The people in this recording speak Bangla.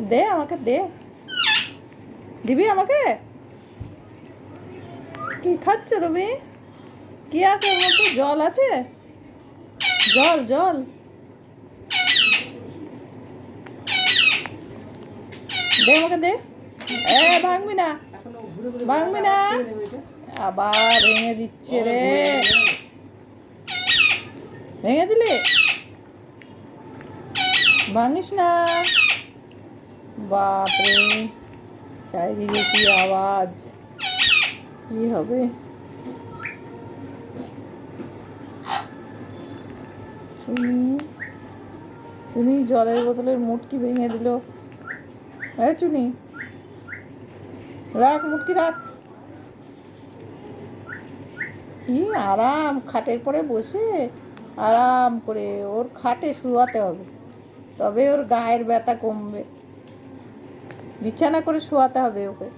দে আমাকে, দে। দিবি আমাকে? কি খাচ্ছ তুমি? কি আছে মধ্যে? জল আছে? জল জল। দে আমাকে, দে। এ, ভাঙবি না। ভাঙবি না। আবার ভেঙে দিচ্ছে রে। ভেঙে দিলে? ভাঙিস না। বাপরে, চারিদিকে কি আওয়াজ? কি হবে? শুনি জলের বোতলের মুটকি ভেঙে দিল। হ্যাঁ চুনি, রাখ মুটকি, রাখ। কি আরাম, খাটের পরে বসে আরাম করে ওর খাটে শুয়াতে হবে, তবে ওর গায়ের ব্যথা কমবে। বিছানা করে শোয়াতে হবে ওকে।